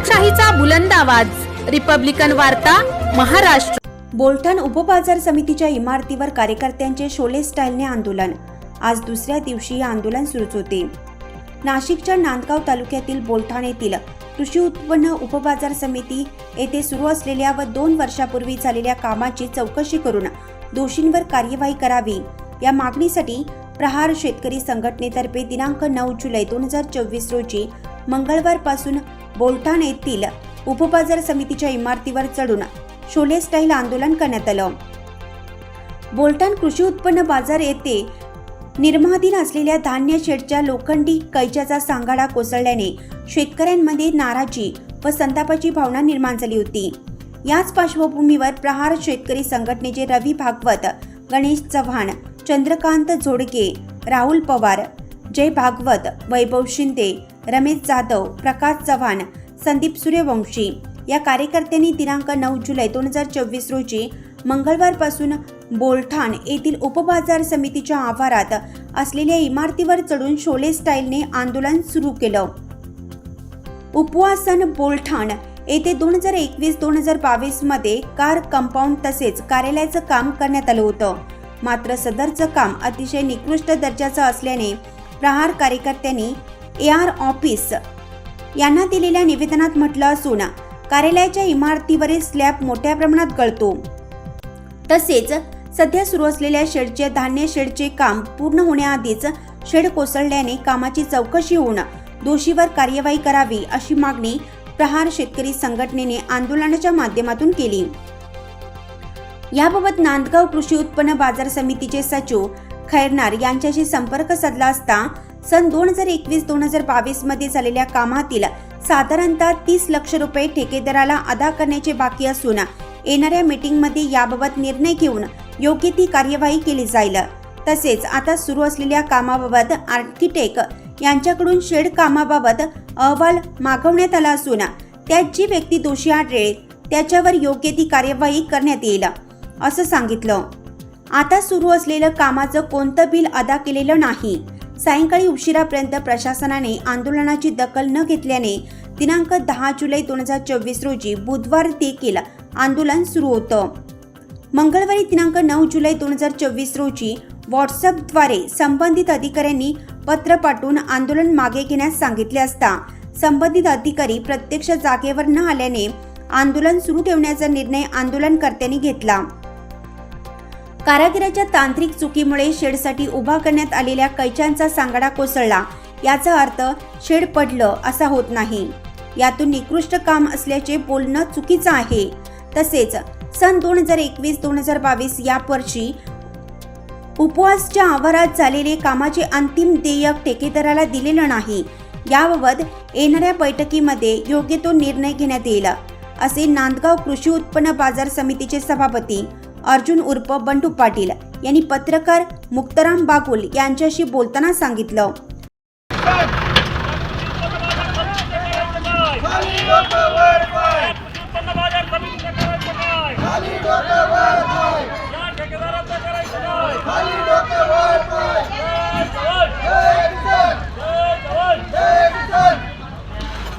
लोकशाहीचा बुलंद आवाज. रिपब्लिकन वार्ता महाराष्ट्र. बोलठाण उपबाजार समितीच्या इमारतीवर कार्यकर्त्यांचे शोले स्टाईलने आंदोलन. आज दुसऱ्या दिवशी हे आंदोलन सुरूच होते. नाशिकच्या नांदगाव तालुक्यातील बोलठाण येथील कृषी उत्पन्न उपबाजार समिती येथे सुरू असलेल्या व दोन वर्षापूर्वी झालेल्या कामाची चौकशी करून दोषींवर कार्यवाही करावी. या मागणीसाठी प्रहार शेतकरी संघटनेतर्फे दिनांक नऊ जुलै दोन हजार चोवीस रोजी मंगळवारपासून बोलठाण येथील उपबाजार समितीच्या इमारतीवर चढून शोले स्टाईल आंदोलन करण्यात आलं. बोलठाण कृषी उत्पन्न बाजार येथे निर्माधीन असलेल्या धान्य शेडच्या लोखंडी कैच्याचा सांगाडा कोसळल्याने शेतकऱ्यांमध्ये नाराजी व संतापाची भावना निर्माण झाली होती. याच पार्श्वभूमीवर प्रहार शेतकरी संघटनेचे रवी भागवत गणेश चव्हाण चंद्रकांत झोडके राहुल पवार जय भागवत वैभव शिंदे रमेश जाधव प्रकाश चव्हाण संदीप सूर्यवंशी. या कार्यकर्त्यांनी दिनांक नऊ जुलै दोन हजार चोवीस रोजी मंगळवारपासून बोलठाण येथील उपबाजार समितीच्या आवारात असलेल्या इमारतीवर चढून शोले स्टाईलने आंदोलन सुरू केलं. उपवासन बोलठाण येथे दोन हजार एकवीस दोन हजार बावीसमध्ये कार कंपाऊंड तसेच कार्यालयाचं काम करण्यात आलं होतं. मात्र सदरचं काम अतिशय निकृष्ट दर्जाचं असल्याने प्रहार कार्यकर्त्यांनी ए आर ऑफिस. यांना दिलेल्या निवेदनात म्हटलं असून कार्यालयाच्या इमारतीवरील स्लॅब मोठ्या प्रमाणात गळतो. तसेच सध्या सुरू असलेल्या शेडचे धान्य शेडचे काम पूर्ण होण्याआधीच शेड कोसळल्याने कामाची चौकशी होऊन दोषीवर कार्यवाही करावी अशी मागणी प्रहार शेतकरी संघटनेने आंदोलनाच्या माध्यमातून केली. याबाबत नांदगाव कृषी उत्पन्न बाजार समितीचे सचिव खैरनार यांच्याशी संपर्क साधला असता सन दोन हजार एकवीस दोन हजार बावीसमध्ये झालेल्या कामातील साधारणतः तीस लक्ष रुपये ठेकेदाराला अदा करण्याचे बाकी असून येणाऱ्या मीटिंगमध्ये याबाबत निर्णय घेऊन योग्य ती कार्यवाही केली जाईल. तसेच आता सुरू असलेल्या कामाबाबत आर्किटेक्ट यांच्याकडून शेड कामाबाबत अहवाल मागवण्यात आला असून त्यात जी व्यक्ती दोषी आढळेल त्याच्यावर योग्य ती कार्यवाही करण्यात येईल असं सांगितलं. आता सुरू असलेलं कामाचं कोणतं बिल अदा केलेलं नाही? सायंकाळी उशिरापर्यंत प्रशासनाने आंदोलनाची दखल न घेतल्याने दिनांक दहा जुलै दोन हजार चोवीस रोजी बुधवार देखील आंदोलन सुरू होतं. मंगळवारी दिनांक नऊ जुलै दोन हजार चोवीस रोजी व्हॉट्सअपद्वारे संबंधित अधिकाऱ्यांनी पत्र पाठवून आंदोलन मागे घेण्यास सांगितले असता संबंधित अधिकारी प्रत्यक्ष जागेवर न आल्याने आंदोलन सुरू ठेवण्याचा निर्णय आंदोलनकर्त्यांनी घेतला. कारागिराच्या तांत्रिक चुकीमुळे शेडसाठी उभा करण्यात आलेल्या कैच्यांचा सांगाडा कोसळला. याचा अर्थ शेड पडलं असा होत नाही. यातून निकृष्ट काम असल्याचे बोलणं चुकीचं आहे. तसेच सन दोन हजार एकवीस दोन हजार बावीस या वर्षी उपवासच्या आवारात झालेले कामाचे अंतिम देयक ठेकेदाराला दिलेलं नाही. याबाबत येणाऱ्या बैठकीमध्ये योग्य तो निर्णय घेण्यात येईल असे नांदगाव कृषी उत्पन्न बाजार समितीचे सभापती अर्जुन उर्फ बंडू पाटील यांनी पत्रकार मुक्तराम बागुल यांच्याशी बोलताना सांगितलं.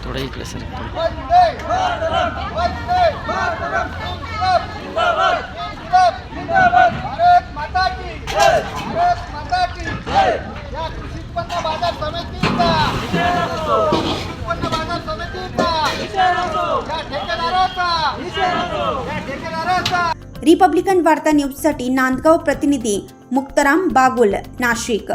थोडं इकडे सर. या कृषी उत्पन्न बाजार समितीचा कृषी उत्पन्न बाजार समितीचा या ठेकेदाराचा. या ठेकेदाराचा. रिपब्लिकन वार्ता न्यूजसाठी नांदगाव प्रतिनिधी मुक्तराम बागुल नाशिक.